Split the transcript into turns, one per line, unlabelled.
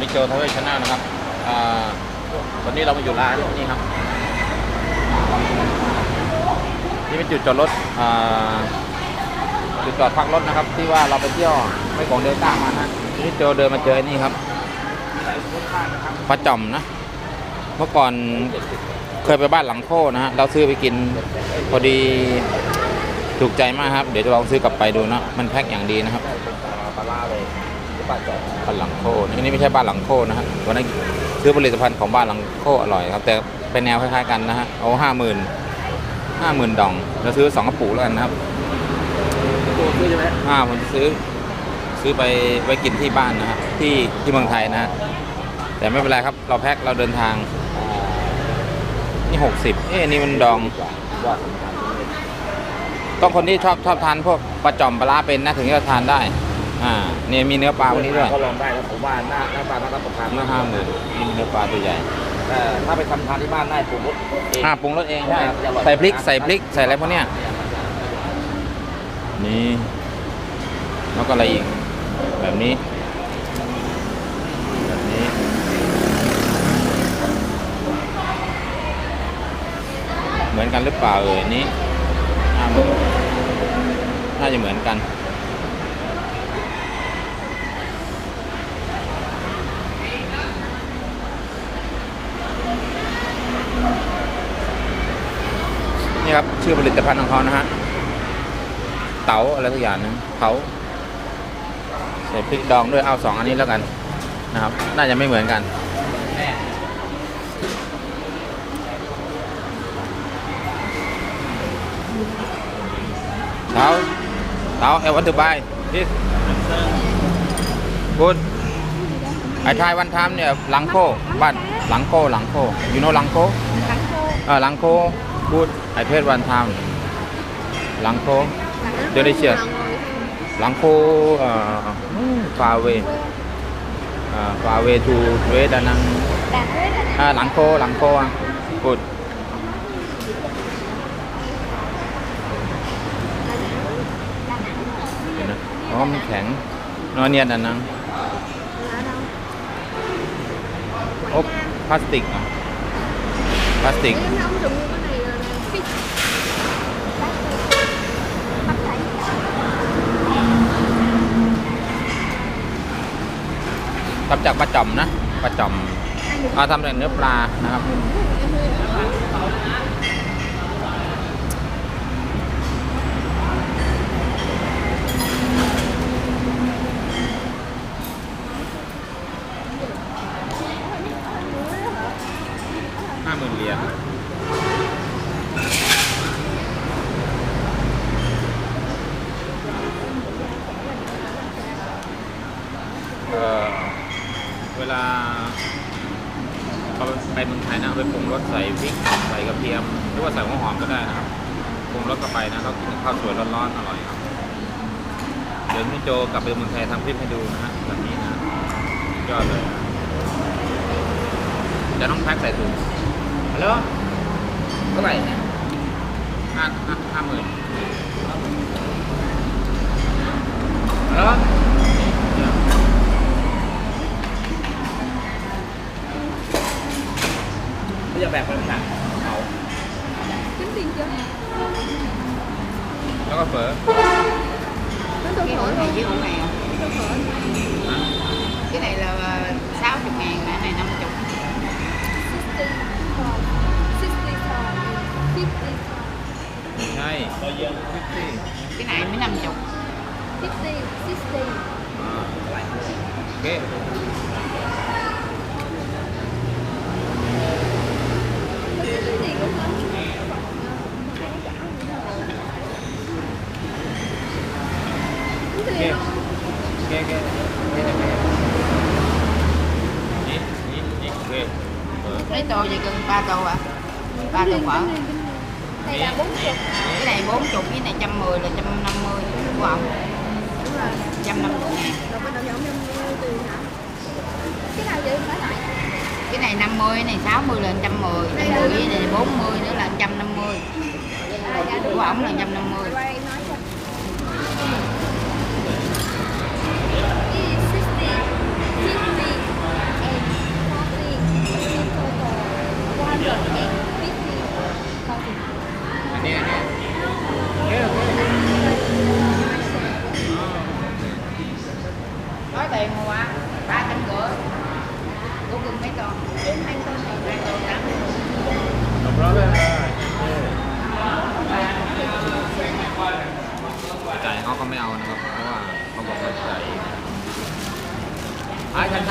มิโจทาวเวชนานะครับอ่าวันนี้เรามาอยู่ร้านนี่ครับ นี่เป็นจุดจอดรถจุดจอดพักรถนะครับ ที่ว่าเราไปเที่ยวไม่ของเดลต้ามานะมิโจอเดินมาเจอนี่ครับปลาจ่อมนะ เมื่อก่อนเคยไปบ้านหลังโคนะฮะเราซื้อไปกินพอดีถูกใจมากครับ เดี๋ยวจะลองซื้อกลับไปดูนะมันแพ็คอย่างดีนะครับ
ปลาล่าเลยปลาจอ
บ้านหลังโคนี่นี่ไม่ใช่บ้านหลังโคนะฮะวันนั้นซื้อผลิตภัณฑ์ของบ้านหลังโคอร่อยครับ แต่เป็นแนวคล้ายๆกันนะฮะเอาห้าหมื่นห้าหมื่นดองเราซื้อสองกระปุกแล้วกันนะครับ
ตัวซื้อใช่ไหม
อ่าผมจะซื้อ ซื้อไปไว้กินที่บ้านนะฮะที่ที่เมืองไทยนะฮะแต่ไม่เป็นไรครับ เราแพ็คเราเดินทาง นี่หกสิบเอ๊ะนี่มันดอง
ว่าสำคัญ
ต้องคนที่ชอบชอบทานพวกปลาจ่อมปลาร้าเป็นนะถึงจะทานได้ อ่าเนี่ยมีเนื้อปลาวันนี้ด้วย
ก็ลองได้นะผมว่าหน้าหน้าตาน่ารับประทาน
เนื้อห้าหมื่นนี่เนื้อปลาตัวใหญ่
แต่ถ้าไปทำทานที่บ้านได้ปรุงรสเอง
อ่าปรุงรสเองใช่
จะอร่อย
ใส่พริกใส่พริกใส่อะไรพวกเนี้ยนี่แล้วก็อะไรอีกแบบนี้ แบบนี้ เหมือนกันหรือเปล่าเอ่ยอันนี้ห้าหมื่นน่าจะเหมือนกัน นี่ครับ ชื่อผลิตภัณฑ์ของเขานะฮะ เต๋าอะไรสักอย่างหนึงเผาใส่พริกดองด้วยเอาสองอันนี้แล้วกันนะครับ น่าจะไม่เหมือนกัน เต๋าเต๋า I want to buy this good I try one time เนี่ยหลังโคบ้านหลังโคหลังโค you know หลังโค
Lắng khô
เออหลังโค พูดไอเพจวันทามหลังโค
Lắng
Delicious.
Lắng rồi.
หลังโคเอ่อฟาเวฟาเวทูเวดานัง
Đà Huế Đà Nẵng
อ่าหลังโคหลังโคอะพูด
Đà Nẵng
เดี๋ยวนะอ๋อมันแข็งนอนเนียนดานัง
Ở đâu?
โอ้พลาสติกอะพลาสติก ทำจากปลาจ่อมนะปลาจ่อมอ่าทำจากเนื้อปลานะครับห้าหมื่นเหรียญเอ่อ ลาเราไปเมืองไทยนะไปปรุงรสใส่พริกใส่กระเทียม หรือว่าใส่หัวหอมก็ได้นะครับปรุงรสเข้าไปนะเรากินข้าวสวยร้อนๆอร่อยครับเดี๋ยวพี่โจกลับไปเมืองไทยทำคลิปให้ดูนะฮะแบบนี้นะยอดเลยจะต้องแพ็คใส่ถุงฮัลโหล
เท่าไหร่เนี่ย
ห้าห้าห้าหมื่น
ฮัลโหล ไม่จะแบกไปไหนเอา
Tính tiền chưa?
แล้วก็เฝอ
Tính tôi
cái
phở
hũ này
luôn
với hũ này không?
Tôi phở
cái này là ờ, 60 ngàn cái này 50
60 from 60 from 50
ไม่ใช่ฟิฟตี้
cái này mới 50
50 60
อ่ 그래요. 네, 네, 네,
Lấy tô vậy gần ba tô à? ba tô quả.
Đây là 40.
Cái này 40, cái này 110 là 150 đúng không?
Đúng
trăm năm
mươi có đâu giống 150 tiền hả? Cái nào vậy phải?
Cái này 50, mươi này 60 là 110, cái này 40 nữa là 150. Của ổng là 150.